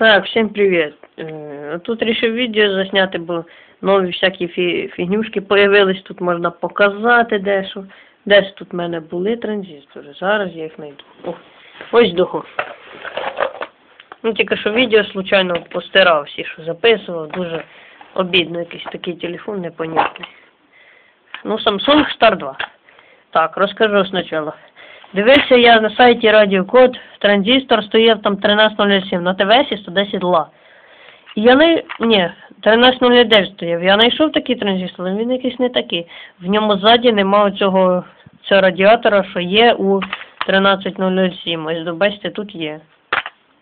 Так, всем привет. Е, Тут решив відео засняти, бо нові всякі фігнюшки появились, тут можна показати дещо. Десь тут в мене були транзистори, зараз я їх знайду. Ось духу. Ну, тільки що відео случайно постирав всі, що записував, дуже обідно, якийсь такий телефон непонятний. Ну, Samsung Star 2. Так, розкажу спочатку. Дивився я на сайті Радіокод, транзистор стояв там 1307, на ТВСі 110 ла. І я не... Ні, 1309 стояв. Я знайшов такий транзистор, але він якийсь не такий. В ньому ззаді нема цього, цього радіатора, що є у 13007. Ось, бачите, тут є.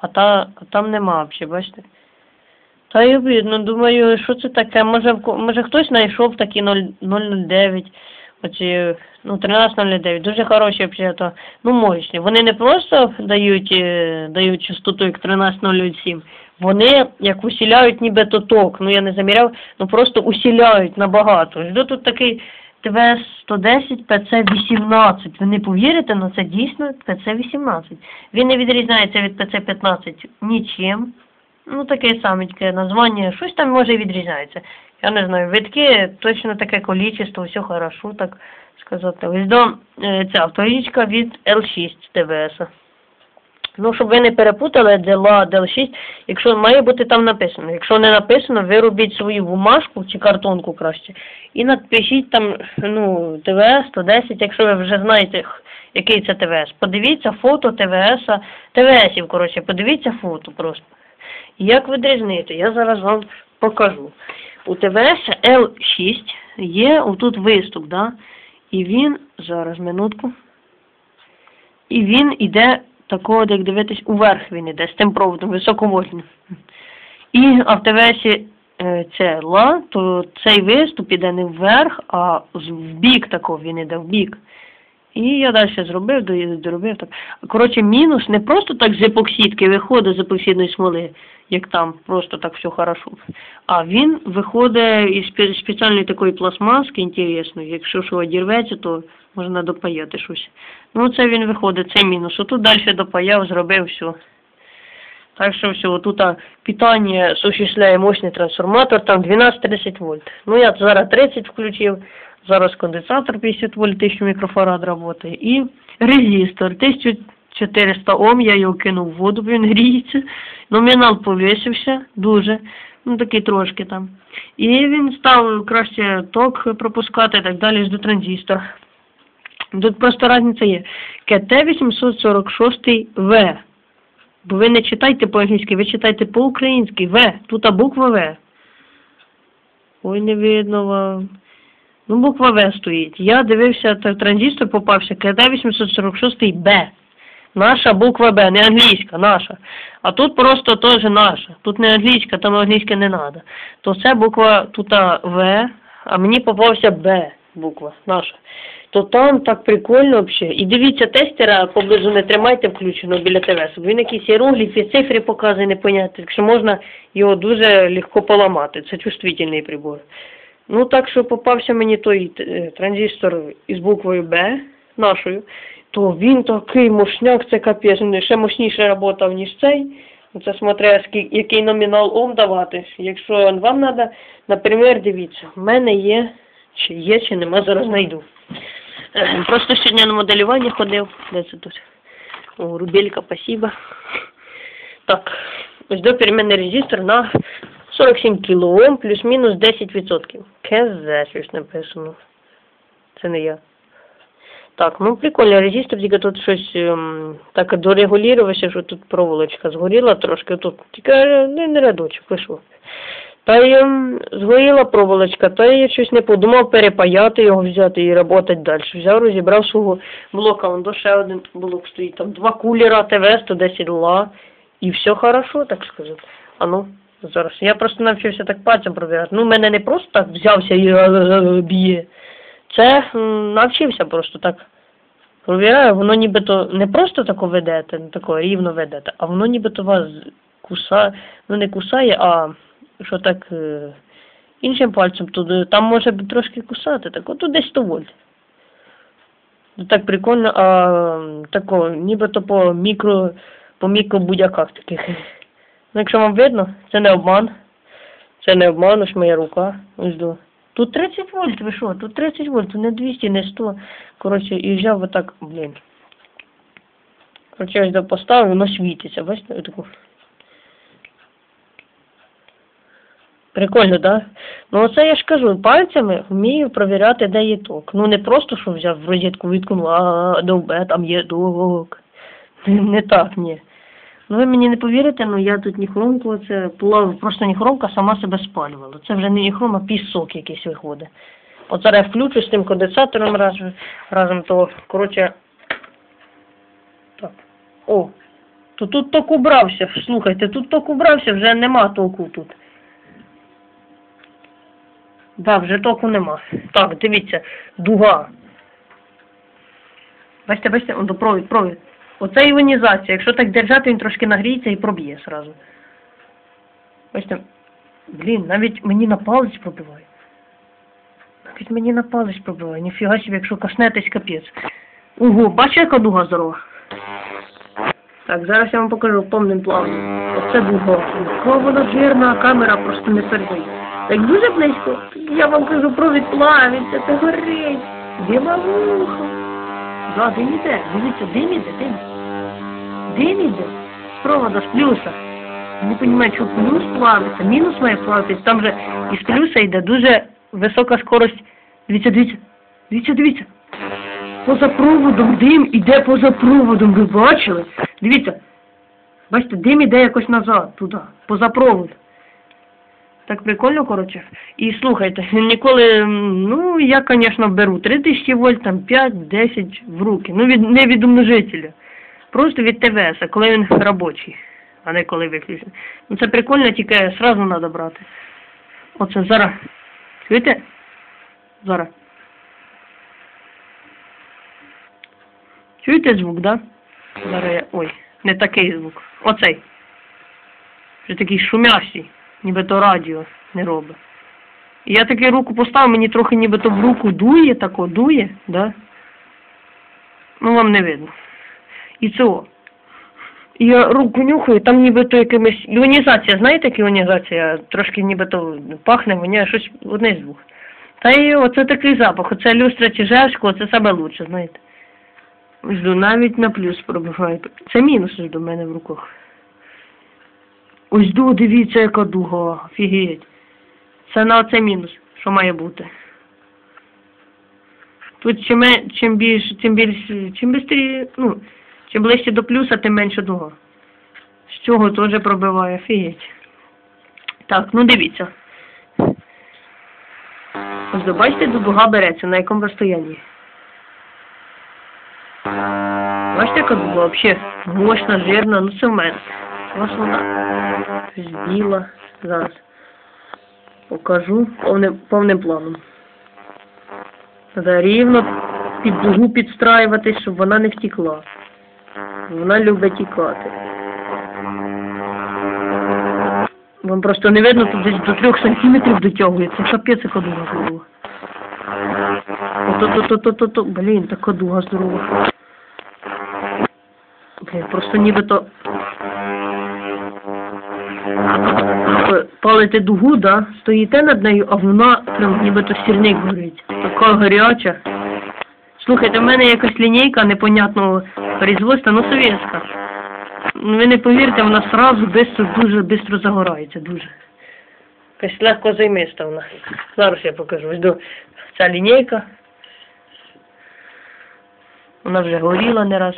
А, та, а там нема взагалі, бачите? Та й обідно, думаю, що це таке? Може, може хтось знайшов такі 0, 009, оці, ну, 1309, дуже хороші взагалі, ну, мощні. Вони не просто дають, е, дають частоту, як 13007, вони як усіляють нібито ток, ну, я не заміряв, ну, просто усіляють набагато. Ось тут такий ТВС 110 ПЦ-18. Ви не повірите, але це дійсно ПЦ-18. Він не відрізняється від ПЦ-15 нічим. Ну, таке саме таке названня, щось там може відрізняється. Я не знаю, витки точно таке количество, все хорошо, так сказати. Ось до е, ця авторічка від L6 ТВС. Ну, щоб ви не перепутали дела DL6, якщо має бути там написано. Якщо не написано, ви робіть свою бумажку чи картонку краще. І напишіть там, ну, ТВС 110, якщо ви вже знаєте, який це ТВС. Подивіться фото ТВС, ТВСів, коротше, подивіться фото просто. Як відрізнити? Я зараз вам покажу. У ТВС L6 є отут виступ, да? І він, зараз минутку. І він іде такого, як дивитись, уверх він іде з тим проводом, високовольтним. І а в ТВС е, це ла, то цей виступ іде не вверх, а в бік такого він іде в бік. І я далі зробив, доробив так. Коротше, мінус не просто так з епоксидки виходить з епоксидної смоли, як там, просто так все хорошо. А він виходить із спеціальної такої пластмаски інтересної. Якщо що одірветься, то можна допаяти щось. Ну, це він виходить, це мінус. Отут далі допаяв, зробив все. Так що все, тут питання осуществляє мощний трансформатор, там 12-30 вольт. Ну, я зараз 30 включив, зараз конденсатор 50 вольт, 1000 мікрофарад працює. І резистор 1400 Ом, я його кинув в воду, він гріється. Номінал повісився дуже, ну такий трошки там. І він став краще ток пропускати і так далі до транзистора. Тут просто різниця є. КТ-846В. Бо ви не читайте по-англійськи, ви читайте по-українськи. В. Тут а буква В. Ой, не видно вам. Ну, буква В стоїть. Я дивився, транзистор попався КТ-846Б. Наша буква Б, не англійська, наша. А тут просто теж наша. Тут не англійська, там англійська не треба. То це буква тут В, а мені попався Б буква, наша. То там так прикольно взагалі. І дивіться, тестера поблизу не тримайте включено біля ТВ, щоб він якісь іерогліфи, цифри показує непонятно, так що можна його дуже легко поламати. Це чувствительний прибор. Ну так що попався мені той е, транзистор із буквою Б нашою, то він такий мощняк, це капець, він ще мощніше працював, ніж цей. Ну, Це смотря який номінал Ом давати. Якщо вам треба, наприклад, дивіться, в мене є, чи є, чи нема, зараз знайду. Е, Просто сьогодні на моделювання ходив. Де це тут? О, рубелька, спасибо. Так, ось до переменний резистор на 47 кОм плюс-мінус 10%. КЗ щось написано. Це не я. Так, ну прикольно, резистор тільки тут щось ем, так дорегулювався, що тут проволочка згоріла трошки, тут тільки е, не, не рядочок вийшло. Та й ем, згоріла проволочка, та я щось не подумав перепаяти його взяти і працювати далі. Взяв, розібрав свого блока, вон до ще один блок стоїть, там два кулера ТВ, 110 ла, і все хорошо, так сказати. А ну, зараз. Я просто навчився так пальцем пробирати. Ну, мене не просто так взявся і е, б'є. Це навчився просто так. Провіряю, воно нібито не просто тако ведете, не тако рівно ведете, а воно нібито вас кусає, ну не кусає, а що так е, іншим пальцем туди, там може трошки кусати, так от десь 100 вольт. Ну так прикольно, а тако, нібито по мікро, по мікробудяках таких. Ну, якщо вам видно, це не обман. Це не обман, ось моя рука. Ось до. Тут 30 вольт, ви що? Тут 30 вольт, не 200, не 100. Коротше, і взяв отак, блін. Коротше, до поставив, воно світиться. Бачите, отаку. Прикольно, да? Ну оце я ж кажу, пальцями вмію провіряти, де є ток. Ну не просто, що взяв в розетку відкинув, а довбе, там є ток. Не так, ні. Ну ви мені не повірите, ну я тут ніхромку, це плав, просто ніхромка сама себе спалювала. Це вже не ніхром, а пісок якийсь виходить. От зараз я включу з тим конденсатором раз, разом, то, коротше, так. О, то тут ток убрався, слухайте, тут ток убрався, вже нема току тут. Да, вже току нема. Так, дивіться, дуга. Бачите, бачите, он до провід, провід. Оце іонізація. Якщо так держати, він трошки нагріється і проб'є сразу. Бачите, блін, навіть мені на палець пробиває. Навіть мені на палець пробиває. Ніфіга собі, якщо коснетесь, капець. Ого, бачите, яка дуга здорова? Так, зараз я вам покажу повним планом. Оце дуга. Яка вона жирна, а камера просто не передає. Так дуже близько. Я вам кажу, провід плавиться, це горить. Біла вуха. Да, дим іде. Дивіться, дим іде, дим. З провода, з плюса. Не розумію, що плюс плавиться, мінус має плавитись. Там же із плюса йде дуже висока скорость. Дивіться, дивіться. Дивіться, дивіться. Поза проводом дим іде поза проводом, ви бачили? Дивіться. Бачите, дим іде якось назад, туди, поза провод. Так прикольно, коротше. І слухайте, ніколи, ну, я, звісно, беру 3000 вольт, там 5-10 в руки. Ну, від, не від умножителя. Просто від ТВС, коли він робочий, а не коли виключений. Ну, це прикольно, тільки сразу треба брати. Оце зараз. Чуєте? Зараз. Чуєте звук, да? Зараз я... Ой, не такий звук. Оцей. Вже такий шумящий, ніби то радіо не робить. І я таки руку поставив, мені трохи ніби то в руку дує, тако дує, да? Ну вам не видно. І це о. Я руку нюхаю, там нібито якимось... Іонізація, знаєте, іонізація? Трошки нібито пахне, воняє, щось одне з двох. Та і оце такий запах. Оце люстра Чижевського, це саме лучше, знаєте. Жду, навіть на плюс пробиває. Це мінус до мене в руках. Ось до, дивіться, яка дуга. Офігеть. Це на оце мінус, що має бути. Тут чим, чим більше, чим більше, чим бистрі, ну, чим ближче до плюса, тим менше дуга. З цього теж пробиває, офігеть. Так, ну дивіться. Ось бачите, дуга береться, на якому розстоянні. Бачите, яка була взагалі мощна, жирна, ну це в мене. Ось вона біла. Зараз покажу повним, повним планом. Треба рівно під дугу підстраюватись, щоб вона не втекла. Вона любить тікати. Вам просто не видно, тут десь до трьох сантиметрів дотягується. Капець, яка дуга здорова. Ото-то-то-то-то, блін, така дуга здорова. Блін, просто нібито палите дугу, да, стоїте над нею, а вона прям нібито сірник горить. Така гаряча. Слухайте, в мене якась лінійка непонятного производства, ну совєтська. Ну, ви не повірите, вона сразу бистро, дуже бистро загорається, дуже. Якась легко займиста вона. Зараз я покажу. Ось до ця лінійка. Вона вже горіла не раз.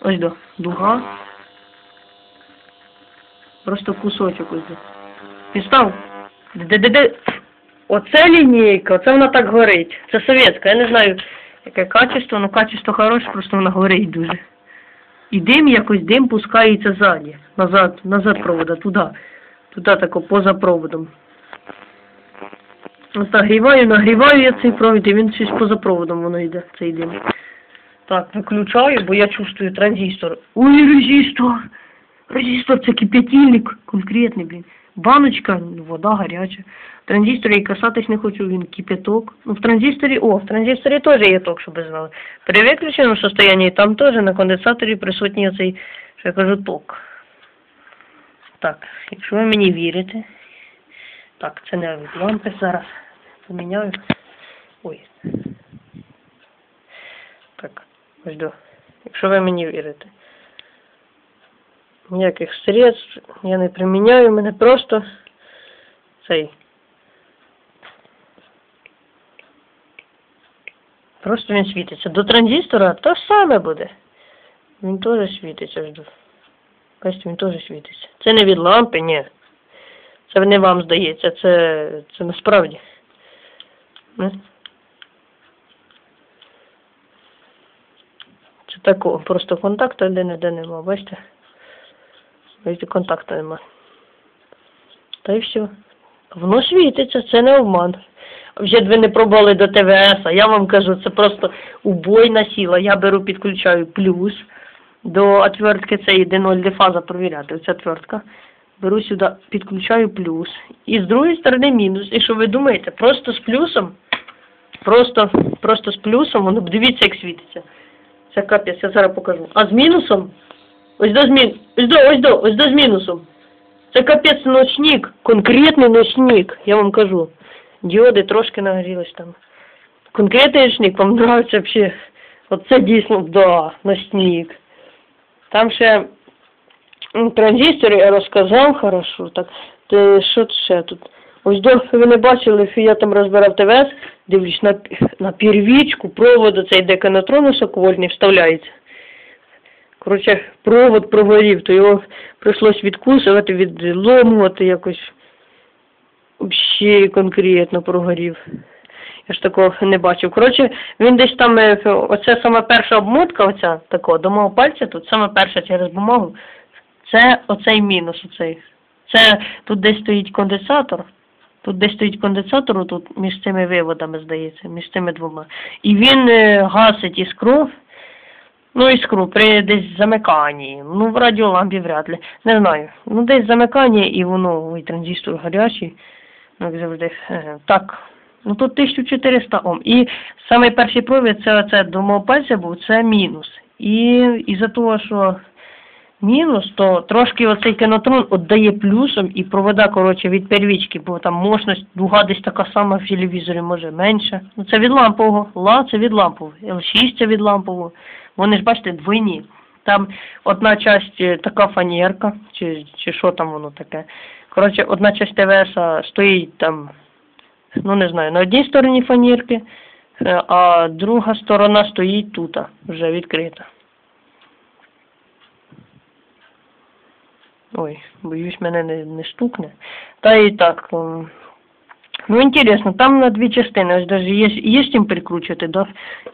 Ось до дуга. Просто кусочок ось. де. Підстав. Де-де-де. Оце лінійка, оце вона так горить. Це совєтська, я не знаю, яке качество, ну качество хороше, просто вона горить дуже. І дим якось дим пускається ззаді. Назад, назад провода, туди. Туди тако поза проводом. Ось нагріваю, нагріваю я цей провід, і він щось поза проводом воно йде, цей дим. Так, виключаю, бо я чувствую транзистор. Ой, резистор! Резистор це кип'ятильник конкретний, блін. Баночка, вода гаряча. Транзистор я касатись не хочу, він кипяток. Ну, в транзисторі, о, в транзисторі теж є ток, щоб ви знали. При виключеному состоянні там теж на конденсаторі присутній оцей Що я кажу ток. Так, якщо ви мені вірите. Так, це не від лампи зараз. Поміняю. Ой. Так, ось до. Якщо ви мені вірите. Ніяких средств я не приміняю, мене просто цей. Просто він світиться. До транзистора то саме буде. Він теж світиться. жду. Бачите, він теж світиться. Це не від лампи, ні. Це не вам здається, це, це насправді. Це такого, просто контакту де-не-де нема, бачите? Бачите, контакту нема. Та й все. Воно світиться, це не обман. Вже ви не пробували до ТВС, а я вам кажу, це просто убойна сила. Я беру, підключаю плюс до отвертки цієї, де 0 де фаза провіряти. Оця отвертка. Беру сюди, підключаю плюс. І з другої сторони мінус. І що ви думаєте? Просто з плюсом, просто, просто з плюсом, воно дивіться, як світиться. Це капець, я зараз покажу. А з мінусом, ось до змін, ось до, ось до, ось до з мінусом. Це капець ночник, конкретний ночник, я вам кажу. Діоди трошки нагрілись там. Конкретний ночник, вам нравиться взагалі. Оце дійсно, да, ночник. Там ще м, транзистори я розказав хорошо. Так, Те, що ще тут? Ось до ви не бачили, що я там розбирав ТВС, дивлюсь на, на первічку, провод цей деканатрон високовольтний вставляється. Коротше, провод прогорів, то його прийшлось відкусувати, відломувати якось. Взагалі конкретно прогорів. Я ж такого не бачив. Коротше, він десь там, е, оце саме перша обмотка, оця такого, до мого пальця, тут саме перша через бумагу, це оцей мінус, оцей. Це тут десь стоїть конденсатор. Тут десь стоїть конденсатор, тут між цими виводами, здається, між цими двома. І він е, гасить іскру, ну іскру при десь замиканні. Ну, в радіолампі вряд ли. Не знаю. Ну, десь замикання і воно, ой, транзистор гарячий. Ну, як завжди. Е, Так. Ну тут 1400 Ом. І самий перший провід, це оце до мого пальця був, це мінус. І із-за того, що мінус, то трошки оцей кінотрон віддає плюсом і провода, коротше, від первічки, бо там мощність дуга десь така сама в телевізорі, може менша. Ну це від лампового. Ла це від лампового. L6 це від лампового. Вони ж бачите, двойні. Там одна часть е, така фанерка, чи, чи що там воно таке. Коротше, одна часть ТВС стоїть там, ну не знаю, на одній стороні фанерки, е, а друга сторона стоїть тут, вже відкрита. Ой, боюсь, мене не, не стукне. Та і так. Ну, інтересно, там на дві частини, ось даже є, є чим прикручувати, да?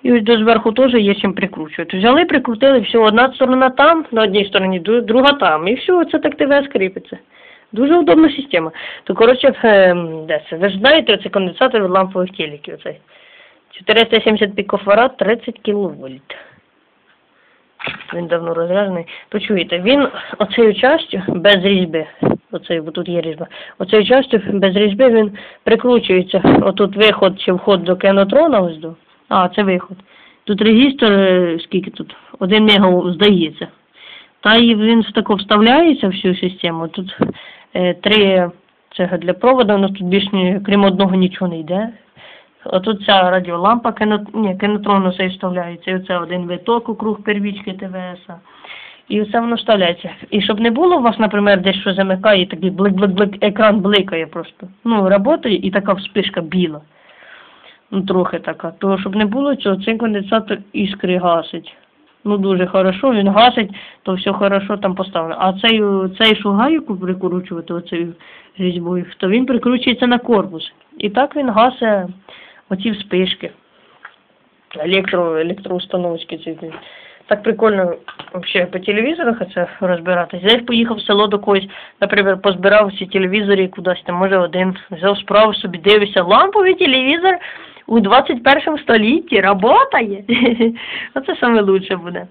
і ось до зверху теж є чим прикручувати. Взяли, прикрутили, все, одна сторона там, на одній стороні, друга там, і все, це так ТВС кріпиться. Дуже удобна система. То, коротше, ем, де це? Ви ж знаєте, це конденсатор від лампових телеків, оцей. 470 пікофарад, 30 кВт. Він давно розряджений. То чуєте, він оцею частю без різьби, оцею, бо тут є різьба, оцею частю без різьби він прикручується. Отут виход чи вход до кенотрона ось до. А, це виход. Тут регістр, е, скільки тут? Один мега здається. Та і він тако вставляється в всю систему. Тут е, три цього для проводу, у нас тут більш крім одного нічого не йде. А тут ця радіолампа кіно, ні, кінотрон усе вставляється. І оце один виток у круг первічки ТВС. І оце воно вставляється. І щоб не було у вас, наприклад, десь що замикає, і такий блик-блик-блик, екран бликає просто. Ну, працює і така вспишка біла. Ну, трохи така. То щоб не було цього, цей конденсатор іскри гасить. Ну, дуже хорошо, він гасить, то все хорошо там поставлено. А цей, цей шугайку прикручувати оцею різьбою, то він прикручується на корпус. І так він гасить оці вспишки. Електро, електроустановочки ці. Так прикольно вообще по телевізорах це розбиратись. Я поїхав в село до когось, наприклад, позбирав всі телевізори кудись, там, може один, взяв справу собі, дивишся, ламповий телевізор у 21 столітті работає. Оце саме лучше буде.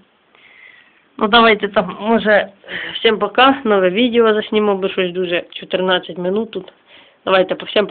Ну давайте там, може, всім пока, нове відео заснімемо, бо щось дуже 14 минут тут. Давайте по всім